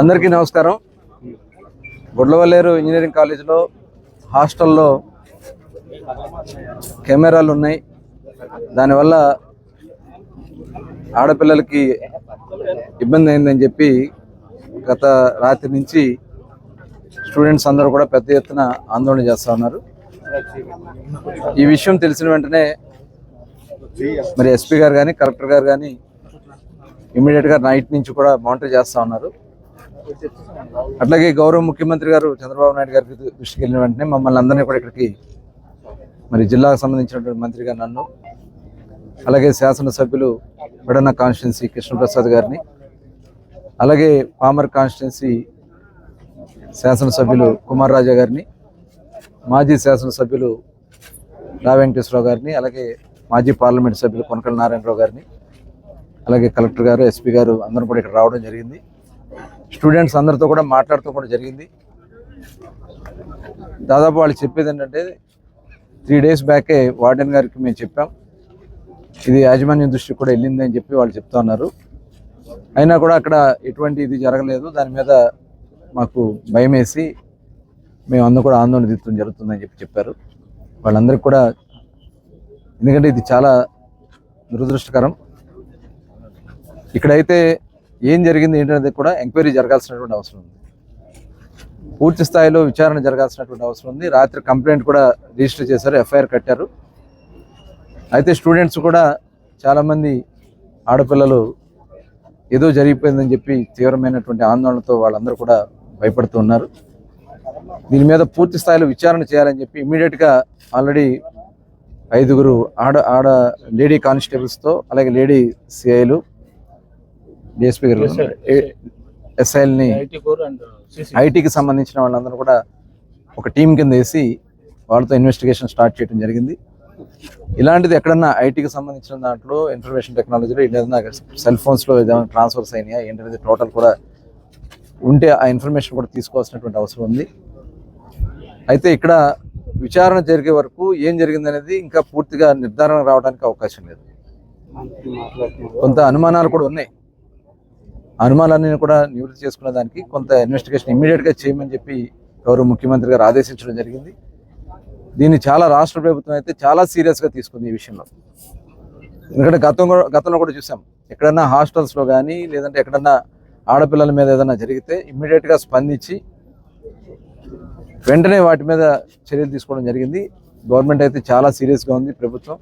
అందరికీ నమస్కారం. గుడ్లవల్లేరు ఇంజనీరింగ్ కాలేజీలో హాస్టల్లో కెమెరాలు ఉన్నాయి. దానివల్ల ఆడపిల్లలకి ఇబ్బంది అయిందని చెప్పి గత రాత్రి నుంచి స్టూడెంట్స్ అందరూ కూడా పెద్ద ఎత్తున ఆందోళన చేస్తూ ఉన్నారు. ఈ విషయం తెలిసిన వెంటనే మరి ఎస్పీ గారు కానీ కలెక్టర్ గారు కానీ ఇమీడియట్గా నైట్ నుంచి కూడా మానిటర్ చేస్తూ ఉన్నారు. అట్లాగే గౌరవ ముఖ్యమంత్రి గారు చంద్రబాబు నాయుడు గారికి దృష్టికి వెళ్ళిన వెంటనే మమ్మల్ని అందరినీ కూడా ఇక్కడికి మరి జిల్లాకు సంబంధించినటువంటి మంత్రిగా నన్ను అలాగే శాసనసభ్యులు పెడన్న కాన్స్టిట్యున్సీ కృష్ణప్రసాద్ గారిని అలాగే పామర్ కాన్స్టిట్యున్సీ శాసనసభ్యులు కుమార్ రాజా గారిని మాజీ శాసనసభ్యులు రా వెంకటేశ్వరరావు గారిని అలాగే మాజీ పార్లమెంట్ సభ్యులు కొనకల నారాయణరావు గారిని అలాగే కలెక్టర్ గారు ఎస్పీ గారు అందరం కూడా ఇక్కడ రావడం జరిగింది. స్టూడెంట్స్ అందరితో కూడా మాట్లాడుతూ కూడా జరిగింది. దాదాపు వాళ్ళు చెప్పేది ఏంటంటే త్రీ డేస్ బ్యాకే వార్డెన్ గారికి మేము చెప్పాం. ఇది యాజమాన్యం దృష్టికి కూడా వెళ్ళింది అని చెప్పి వాళ్ళు చెప్తా ఉన్నారు. అయినా కూడా అక్కడ ఎటువంటి ఇది జరగలేదు. దాని మీద మాకు భయం వేసి మేము అందరూ కూడా ఆందోళన తీర్చడం జరుగుతుందని చెప్పి చెప్పారు. వాళ్ళందరికీ కూడా ఎందుకంటే ఇది చాలా దురదృష్టకరం. ఇక్కడైతే ఏం జరిగింది ఏంటనేది కూడా ఎంక్వైరీ జరగాల్సినటువంటి అవసరం ఉంది. పూర్తి స్థాయిలో విచారణ జరగాల్సినటువంటి అవసరం ఉంది. రాత్రి కంప్లైంట్ కూడా రిజిస్టర్ చేశారు ఎఫ్ఐఆర్ కట్టారు. అయితే స్టూడెంట్స్ కూడా చాలామంది ఆడపిల్లలు ఏదో జరిగిపోయిందని చెప్పి తీవ్రమైనటువంటి ఆందోళనతో వాళ్ళందరూ కూడా భయపడుతూ ఉన్నారు. దీని మీద పూర్తి స్థాయిలో విచారణ చేయాలని చెప్పి ఇమీడియట్గా ఆల్రెడీ ఐదుగురు ఆడ ఆడ లేడీ కానిస్టేబుల్స్తో అలాగే లేడీ సిఐలు డిఎస్పీ గారు ఎస్ఐల్ని ఐటీకి సంబంధించిన వాళ్ళందరూ కూడా ఒక టీం కింద వేసి వాళ్ళతో ఇన్వెస్టిగేషన్ స్టార్ట్ చేయడం జరిగింది. ఇలాంటిది ఎక్కడన్నా ఐటీకి సంబంధించిన దాంట్లో ఇన్ఫర్మేషన్ టెక్నాలజీలో ఏదైనా సెల్ ఫోన్స్లో ఏదైనా ట్రాన్స్ఫర్స్ అయినాయా? ఏంటనేది టోటల్ కూడా ఉంటే ఆ ఇన్ఫర్మేషన్ కూడా తీసుకోవాల్సినటువంటి అవసరం ఉంది. అయితే ఇక్కడ విచారణ జరిగే వరకు ఏం జరిగిందనేది ఇంకా పూర్తిగా నిర్ధారణ రావడానికి అవకాశం లేదు. కొంత అనుమానాలు కూడా ఉన్నాయి. ఆ అనుమానాలన్నీ కూడా నివృత్తి చేసుకున్న దానికి కొంత ఇన్వెస్టిగేషన్ ఇమీడియట్గా చేయమని చెప్పి గౌరవ ముఖ్యమంత్రి గారు ఆదేశించడం జరిగింది. దీన్ని చాలా రాష్ట్ర ప్రభుత్వం అయితే చాలా సీరియస్గా తీసుకుంది ఈ విషయంలో. ఎందుకంటే గతం కూడా- గతంలో కూడా చూసాం. ఎక్కడన్నా హాస్టల్స్లో కానీ లేదంటే ఎక్కడన్నా ఆడపిల్లల మీద ఏదైనా జరిగితే ఇమ్మీడియట్గా స్పందించి వెంటనే వాటి మీద చర్యలు తీసుకోవడం జరిగింది. గవర్నమెంట్ అయితే చాలా సీరియస్గా ఉంది ప్రభుత్వం.